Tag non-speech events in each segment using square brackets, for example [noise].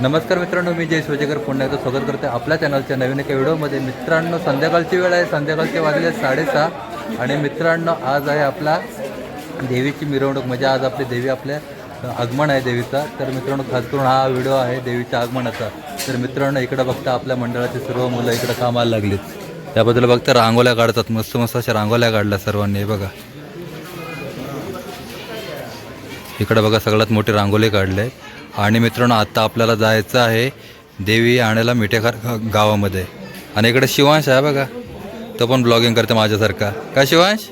नमस्कार मित्रांनो मी जय सोजेकर पुन्हा एकदा स्वागत करते आपल्या चॅनलच्या नवीन एका व्हिडिओमध्ये. मित्रांनो संध्याकाळची वेळ आहे. संध्याकाळचे वाजले साडेसहा. आणि मित्रांनो आज आहे आपला देवीची मिरवणूक. म्हणजे आज आपली देवी आपल्या आगमन आहे देवीचा. तर मित्रांनो खास करून हा व्हिडिओ आहे देवीच्या आगमनाचा. तर मित्रांनो इकडं बघता आपल्या मंडळाची सर्व मुलं इकडं कामाला लागलीत. त्याबद्दल बघता रांगोळ्या काढतात. मस्त मस्त अशा रांगोळ्या काढल्या सर्वांनी. बघा. इकडं बघा सगळ्यात मोठी रांगोळी काढली आहे. आणि मित्रांनो आत्ता आपल्याला जायचं आहे देवी आणायला मिठेखार गावामध्ये. आणि इकडे शिवांश आहे बघा. तो पण ब्लॉगिंग करते माझ्यासारखा. का शिवांश?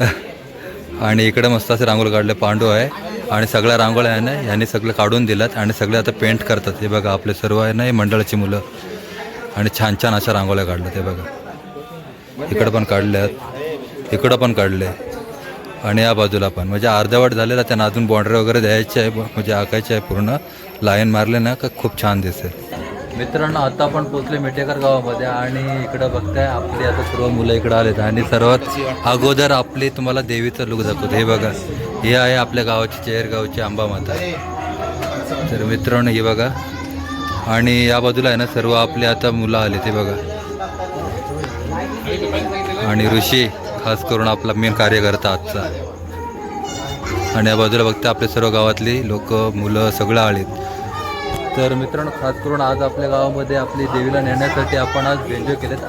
[laughs] आणि इकडे मस्त असे रांगोळी काढले पांडू आहे. आणि सगळ्या रांगोळ्या आहे ना यांनी सगळं काढून दिल्यात आणि सगळे आता पेंट करतात. हे बघा आपले सर्व आहे ना हे मंडळाची मुलं. आणि छान छान अशा रांगोळ्या काढल्या ते बघा. इकडं पण काढल्यात. इकडं पण काढले. आणि या बाजूला पण. म्हणजे अर्धवट झालेला त्यांना अजून बॉर्डर वगैरे द्यायची आहे म्हणजे आकायची आहे पूर्ण. लाईन मारले ना का खूप छान दिसेल. मित्रांनो आता आपण पोचले मिठेकर गावामध्ये आणि इकडं बघताय आपली आता सर्व मुलं इकडं आलेत. आणि सर्वात अगोदर आपली तुम्हाला देवीचं लुक दाखवतो. हे बघा हे आहे आपल्या गावाची चेहर गावची आंबा माता तर मित्रांनो हे बघा. आणि या बाजूला आहे ना सर्व आपले आता मुलं आले ते बघा. आणि ऋषी. खास करून आपला मेन कार्यकर्ता आजचा. आणि या बाजूला बघता आपले सर्व गावातली लोक मुलं सगळं आलीत. तर मित्रांनो खास करून आज आपल्या गावामध्ये आपली देवीला नेण्यासाठी आपण आज बेंजो केलेत.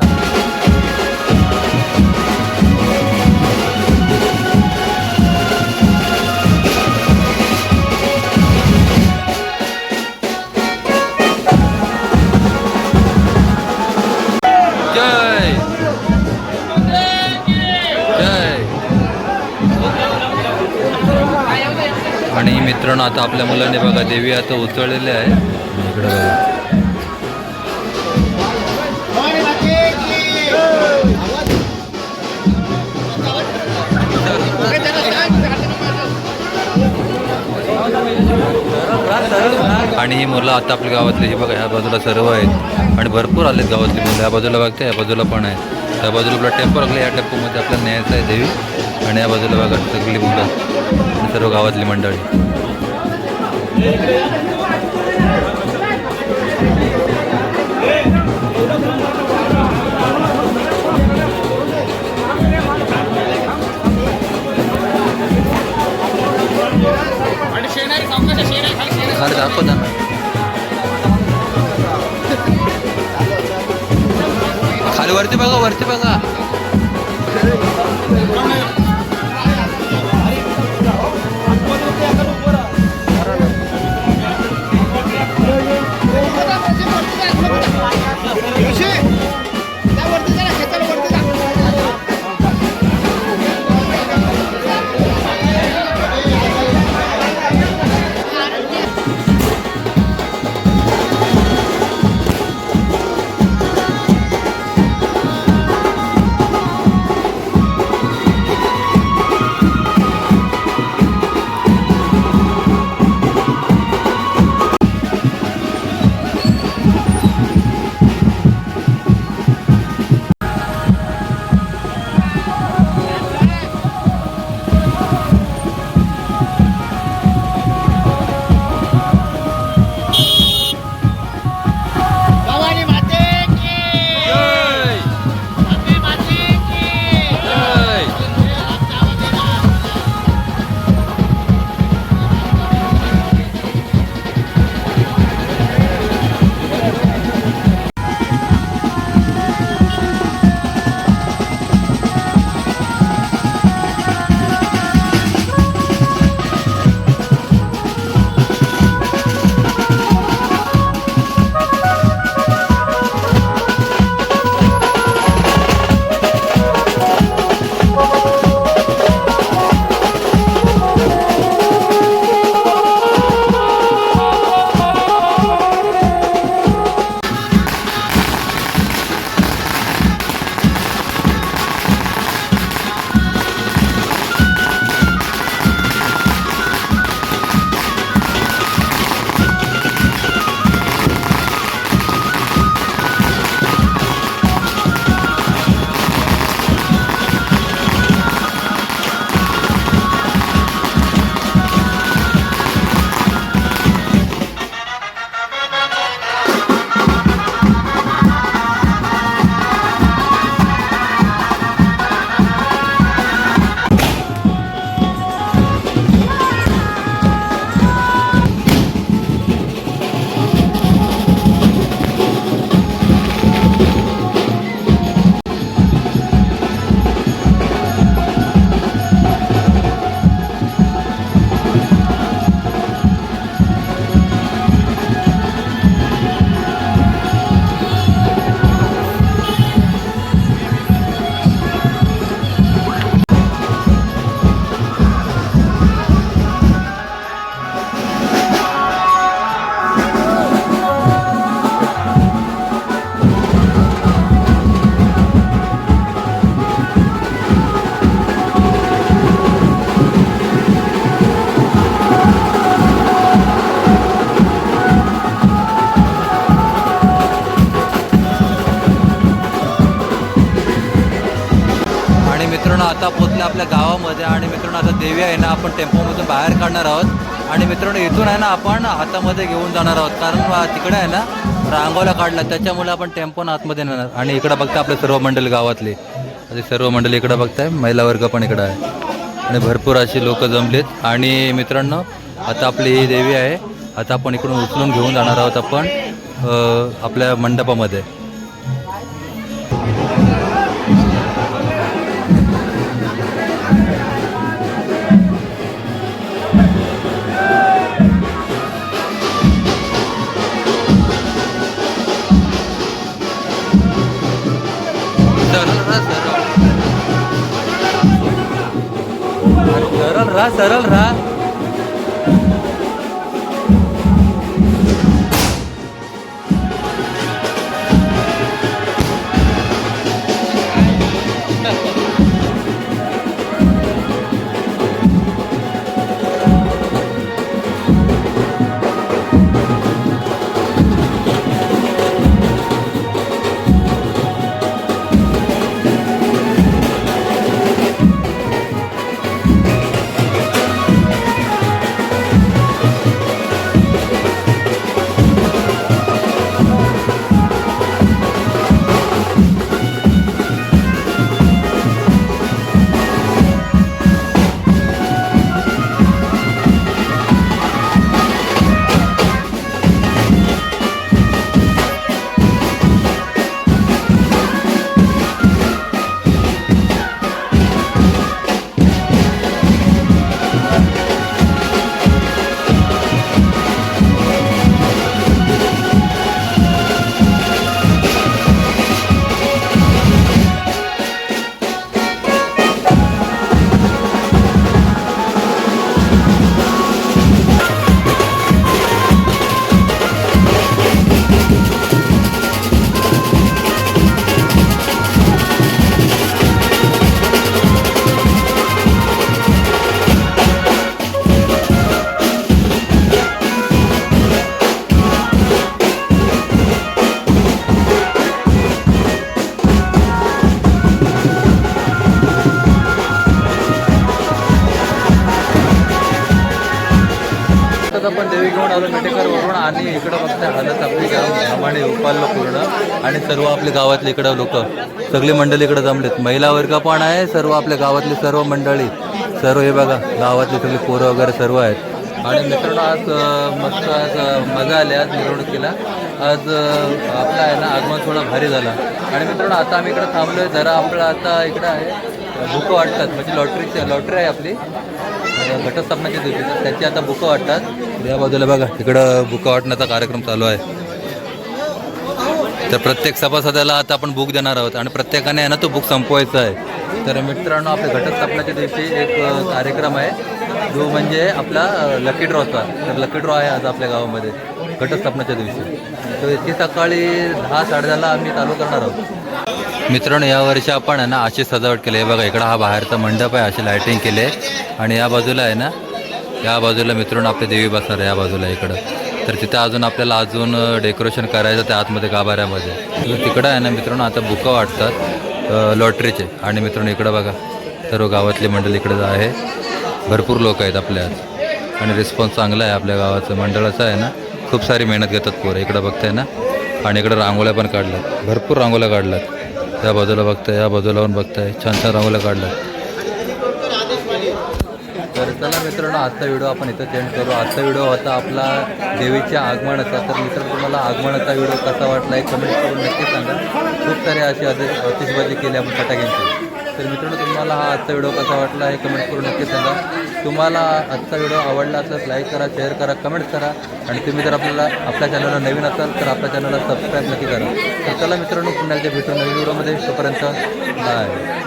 आणि मित्रांनो आता आपल्या मुलांनी बघा देवी आता उचळलेले आहे. इकडे बघा. आणि ही मुलं आता आपल्या गावातली ही बघा ह्या बाजूला सर्व आहेत. आणि भरपूर आलेत गावातली मुलं. ह्या बाजूला बघते ह्या बाजूला पण आहे त्या बाजूला आपला टेम्पो लागला या टेम्पोमध्ये आपल्याला न्यायचं आहे देवी. आणि या बाजूला बघा सगळी मुलं. सर्व गावातली मंडळी. खाली दाखवता ना खाली वरती बघा वरती बघा. आता पोचले आपल्या गावामध्ये आणि मित्रांनो आता देवी आहे ना आपण टेम्पोमधून बाहेर काढणार आहोत. आणि मित्रांनो इथून आहे ना आपण हातामध्ये घेऊन जाणार आहोत. कारण तिकडे आहे ना रांगोला काढला त्याच्यामुळे आपण टेम्पोन आतमध्ये नेणार. आणि इकडं बघता आपले सर्व मंडळी गावातले. असे सर्व मंडळी इकडं बघताय. महिला वर्ग पण इकडं आहे. आणि भरपूर अशी लोक जमलेत. आणि मित्रांनो आता आपली ही देवी आहे. आता आपण इकडून उचलून घेऊन जाणार आहोत आपण आपल्या मंडपामध्ये. రా సరళ రా आपण देवी घेऊन आलो मेटेकर वरून आणि इकडं फक्त हालत आपली गाव आणि उपाललं पूर्ण. आणि सर्व आपल्या गावातले इकडं लोक. सगळी मंडळी इकडं जमलेत. महिला वर्ग पण आहे सर्व आपल्या गावातली सर्व मंडळी. सर्व हे बघा गावातली सगळी पोरं वगैरे सर्व आहेत. आणि मित्रांनो आज मस्त आज मजा आली आज मिरवणुकीला. आज आपला आहे ना आगमन थोडा भारी झाला. आणि मित्रांनो आता आम्ही इकडं थांबलो आहे जरा आपलं आता इकडं आहे. बुकं वाटतात म्हणजे लॉटरीची लॉटरी आहे आपली. घटस्थापनाच्या दिवशी त्याची आता बुकं वाटतात. या बाजूला बघा इकडं बुकं वाटण्याचा कार्यक्रम चालू आहे. तर प्रत्येक सभासदाला आता आपण बुक देणार आहोत आणि प्रत्येकाने आहे ना तो बुक संपवायचा आहे. तर मित्रांनो आपल्या घटस्थापनाच्या दिवशी एक कार्यक्रम आहे. जो म्हणजे आपला लकी ड्रॉचा तर लकी ड्रॉ आहे आज आपल्या गावामध्ये घटस्थापनाच्या दिवशी. तर इतकी सकाळी दहा साडेदहाला आम्ही चालू करणार आहोत. मित्रांनो यावर्षी आपण आहे ना अशी सजावट केली. आहे बघा इकडं हा बाहेरचा मंडप आहे अशी लायटिंग केली आहे. आणि या बाजूला आहे ना या बाजूला मित्रांनो आपले देवी बसणार आहे या बाजूला इकडं. तर तिथं अजून आपल्याला अजून डेकोरेशन करायचं त्या आतमध्ये गाभाऱ्यामध्ये. तिकडं आहे ना मित्रांनो आता बुकं वाटतात लॉटरीचे. आणि मित्रांनो इकडं बघा सर्व हो गावातली मंडळी इकडं आहे. भरपूर लोक आहेत आपल्या आणि रिस्पॉन्स चांगला आहे आपल्या गावाचं. मंडळाचं आहे ना खूप सारी मेहनत घेतात पोरं. इकडं बघताय ना आणि इकडं रांगोळ्या पण काढल्यात. भरपूर रांगोळ्या काढल्यात. त्या बाजूला बघताय या बाजूला पण बघताय. छान छान रांगोळ्या काढल्यात. चला मित्रांनो आजचा व्हिडिओ आपण इथं सेंड करू. आजचा व्हिडिओ होता आपला देवीच्या आगमनाचा तर मित्रांनो तुम्हाला आगमनाचा व्हिडिओ कसा वाटला आहे कमेंट करून नक्की सांगा. खूप सारे असे अतिशबाजी केली आपण फटाक्यांची. तर मित्रांनो तुम्हाला हा आजचा व्हिडिओ कसा वाटला हे कमेंट करून नक्की सांगा. तुम्हाला आजचा व्हिडिओ आवडला असल्यास लाईक करा शेअर करा कमेंट करा. आणि तुम्ही जर आपल्याला आपल्या चॅनलला नवीन असाल तर आपल्या चॅनलला सबस्क्राईब नक्की करा. तर चला मित्रांनो पुन्हा एकदा भेटू नवीन व्हिडिओमध्ये. तोपर्यंत बाय